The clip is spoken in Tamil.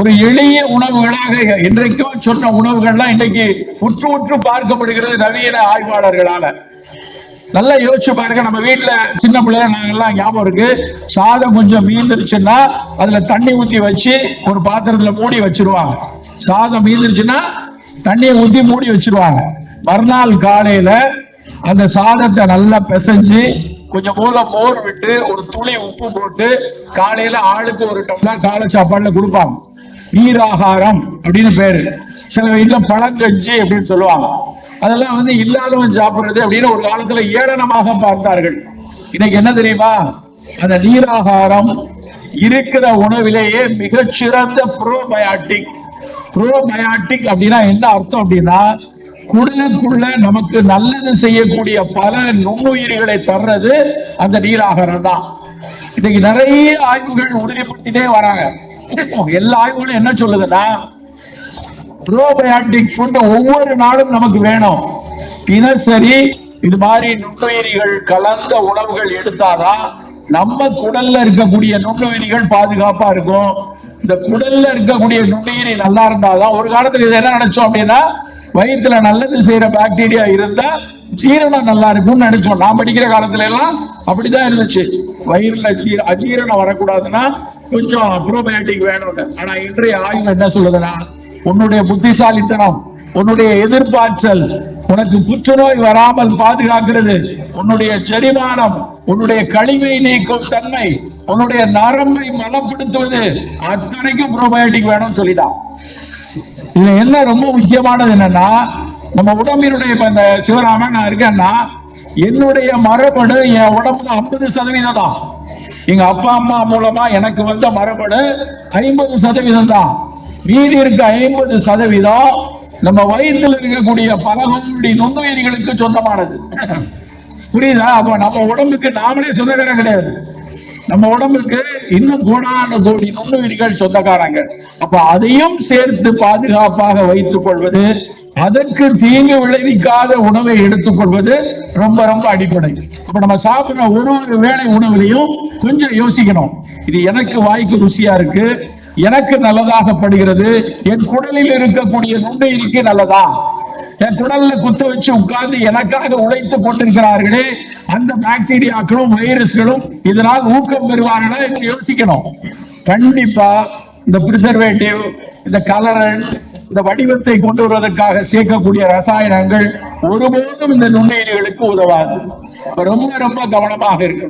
ஒரு எளிய உணவுகளாக இன்றைக்கும் சொன்ன உணவுகள்லாம் இன்னைக்கு உற்று உற்று பார்க்கப்படுகிறது நவீன ஆய்வாளர்களால. நல்லா யோசிச்சு பாருங்க நம்ம வீட்டுல சின்ன பிள்ளைங்க நாங்கெல்லாம் ஞாபகம் இருக்கு. சாதம் கொஞ்சம் மீந்துருச்சுன்னா அதுல தண்ணி ஊத்தி வச்சு ஒரு பாத்திரத்துல மூடி வச்சிருவாங்க. சாதம் மீந்துருச்சுன்னா தண்ணியை ஊத்தி மூடி வச்சிருவாங்க. மறுநாள் காலையில அந்த சாதத்தை நல்லா பிசைஞ்சு கொஞ்சம் போல மோர் விட்டு ஒரு துளி உப்பு போட்டு காலையில ஆளுக்கு ஒரு டம்ளர் காலை சாப்பாடுல கொடுப்பாங்க. நீராகாரம் அப்படின்னு பேரு. சில வீட்டுல பழங்கஞ்சி அப்படின்னு சொல்லுவாங்க. அதெல்லாம் வந்து இல்லாதவன் சாப்பிடுறது அப்படின்னு ஒரு காலத்துல ஏளனமாக பார்த்தார்கள். இன்னைக்கு என்ன தெரியுமா? அந்த நீராகாரம் இருக்கிற உணவிலேயே மிகச்சிறந்த ப்ரோபயாட்டிக் ப்ரோபயாட்டிக் அப்படின்னா என்ன அர்த்தம் அப்படின்னா குடலுக்குள்ள நமக்கு நல்லது செய்யக்கூடிய பல நுண்ணுயிர்களை தர்றது அந்த நீராகாரம் தான். இன்னைக்கு நிறைய ஆய்வுகள் உறுதிப்படுத்திட்டே வராங்க. எல்லா ஆய்வுகளும் என்ன சொல்லுதுன்னா ப்ரோபயாட்டிக் ஃபுட் ஒவ்வொரு நாளும் நமக்கு வேணும். தினசரி இது மாதிரி நுண்ணுயிரிகள் கலந்த உணவுகள் எடுத்தாதான் நம்ம குடல்ல இருக்கக்கூடிய நுண்ணுயிரிகள் பாதுகாப்பா இருக்கும். இந்த குடல்ல இருக்கக்கூடிய நுண்ணுயிரி நல்லா இருந்தாதான் ஒரு காலத்துல இது என்ன நினைச்சோம் அப்படின்னா வயிற்றுல நல்லது செய்யற பாக்டீரியா இருந்தா ஜீரணம் நல்லா இருக்கும்னு நினைச்சோம். நான் படிக்கிற காலத்துல எல்லாம் அப்படிதான் இருந்துச்சு. வயிறுல ஜீர அஜீரணம் வரக்கூடாதுன்னா கொஞ்சம் ப்ரோபயாட்டிக் வேணும்னு ஆனா இன்றைய ஆய்வு என்ன சொல்லுதுன்னா உன்னுடைய புத்திசாலித்தனம் உன்னுடைய எதிர்பார்த்தல் உனக்கு புற்றுநோய் வராமல் பாதுகாக்கிறது உன்னுடைய செரிமானம் உன்னுடைய கழிவை நீக்கும் தன்மை உன்னுடைய நரம்பை மலப்படுத்துவது அத்தனைக்கும் ப்ரோபயோட்டிக் வேணும்னு சொல்லிட்டான். இதுல என்ன ரொம்ப முக்கியமானது என்னன்னா நம்ம உடம்பினுடைய இப்ப இந்த சிவராமன் நான் இருக்கேன்னா என்னுடைய மரபணு என் உடம்புல ஐம்பது சதவீதம் தான். எங்க அப்பா அம்மா மூலமா எனக்கு வந்த மரபணு ஐம்பது சதவீதம் தான். மீதி இருக்க ஐம்பது சதவீதம் நம்ம வயிற்றுல இருக்கக்கூடிய பல நோயுடைய நுண்ணுயிரிகளுக்கு சொந்தமானது. புரியுதா? அப்ப நம்ம உடம்புக்கு நாமளே சொந்தக்காரன் கிடையாது. நம்ம உடம்புக்கு இன்னும் கோடான கோடி நுண்ணுயிர்கள் சொந்தக்காரங்க. அப்ப அதையும் சேர்த்து பாதுகாப்பாக வைத்துக் கொள்வது அதற்கு தீங்கு விளைவிக்காத உணவை எடுத்துக்கொள்வது ரொம்ப ரொம்ப அடிப்படை. இப்ப நம்ம சாப்பிடுற ஒரு ஒரு வேளை உணவுலையும் கொஞ்சம் யோசிக்கணும். இது எனக்கு வாய்க்கு ருசியா இருக்கு எனக்கு நல்லதாக படுகிறது என் குடலில் இருக்கக்கூடிய நுண்ணுயிருக்கு நல்லதா? என் குடல்ல குத்த வச்சு உட்கார்ந்து எனக்காக உழைத்து கொண்டிருக்கிறார்களே அந்த பாக்டீரியாக்களும் வைரஸ்களும் இதனால் ஊக்கம் பெறுவார்களா என்று யோசிக்கணும். கண்டிப்பா இந்த பிரிசர்வேட்டிவ் இந்த கலரன் இந்த வடிவத்தை கொண்டு வருவதற்காக சேர்க்கக்கூடிய ரசாயனங்கள் ஒருபோதும் இந்த நுண்ணுயிரிகளுக்கு உதவாது. ரொம்ப ரொம்ப கவனமாக இருக்கு